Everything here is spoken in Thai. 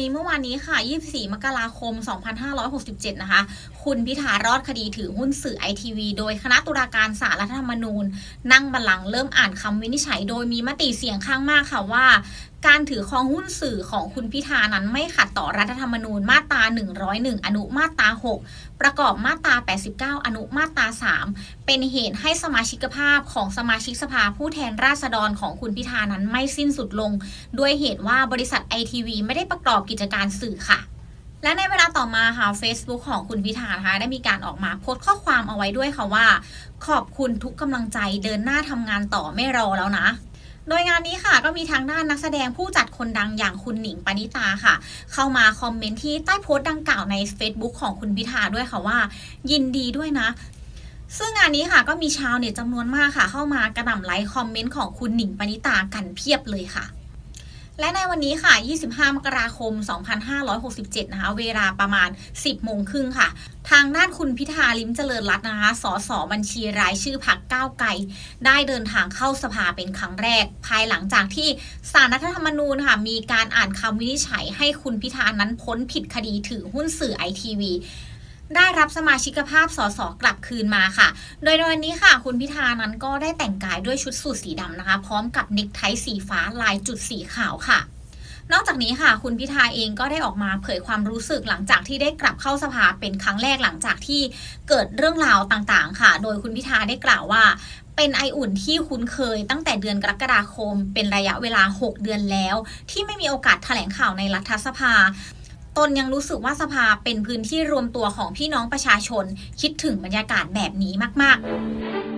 ณีเมื่อวานนี้ค่ะ 24 มกราคม 2567 นะคะ คุณพิธารอดคดีถือหุ้นสื่อไอทีวีโดยคณะตุลาการศาลรัฐธรรมนูญ นั่งบัลลังก์เริ่มอ่านคำวินิจฉัย โดยมีมติเสียงข้างมากค่ะว่า การถือครองหุ้นสื่อของคุณพิธานั้นไม่ขัดต่อรัฐธรรมนูญมาตรา 101 อนุมาตรา 6 ประกอบมาตรา 89 อนุมาตรา 3 เป็นเหตุให้สมาชิกภาพของสมาชิกสภาผู้แทนราษฎรของคุณพิธานั้นไม่สิ้นสุดลง ด้วยเหตุว่าบริษัทไอทีวีไม่ได้ประกอบกิจการสื่อค่ะและในเวลาต่อมาค่ะ Facebook ของคุณพิธานะคะได้มีการออกมาโพสต์ข้อความเอาไว้ด้วยค่ะว่า ขอบคุณทุกกำลังใจเดินหน้าทำงานต่อไม่รอแล้วนะ โดยงานนี้ค่ะก็มีทางด้านนักแสดงผู้จัดคนดังอย่างคุณหนิงปณิตาค่ะ เข้ามาคอมเมนต์ที่ใต้โพสต์ดังกล่าวใน Facebook ของคุณพิธาด้วยค่ะว่า ยินดีด้วยนะซึ่งงานนี้ค่ะก็มีชาวเน็ตจำนวนมากค่ะ เข้ามากระหน่ำไลค์คอมเมนต์ของคุณหนิงปณิตากันเพียบเลยค่ะ และในวันนี้ค่ะ 25 มกราคม 2567 นะคะ เวลาประมาณ 10 โมงครึ่งค่ะ ทางด้านคุณพิธาลิมเจริญรัตน์นะคะ สสบัญชีรายชื่อพักก้าวไกล ได้เดินทางเข้าสภาเป็นครั้งแรก ภายหลังจากที่สารรัฐธรรมนูญค่ะ มีการอ่านคำวินิจฉัยให้คุณพิธานั้นพ้นผิดคดีถือหุ้นสื่อไอทีวี ได้รับสมาชิกภาพสสกลับคืนมาค่ะ โดยในวันนี้ค่ะ คุณพิธานั้นก็ได้แต่งกายด้วยชุดสูทสีดำนะคะ พร้อมกับเน็กไทสีฟ้าลายจุดสีขาวค่ะ นอกจากนี้ค่ะ คุณพิธาเองก็ได้ออกมาเผยความรู้สึกหลังจากที่ได้กลับเข้าสภาเป็นครั้งแรกหลังจากที่เกิดเรื่องราวต่างๆ ค่ะ โดยคุณพิธาได้กล่าวว่าเป็นไออุ่นที่คุ้นเคยตั้งแต่เดือนกรกฎาคม เป็นระยะเวลา 6 เดือนแล้ว ที่ไม่มีโอกาสแถลงข่าวในรัฐสภา นยังรู้สึกว่าสภาเป็นพื้นที่รวมตัวของพี่น้องประชาชน คิดถึงบรรยากาศแบบนี้มาก ๆ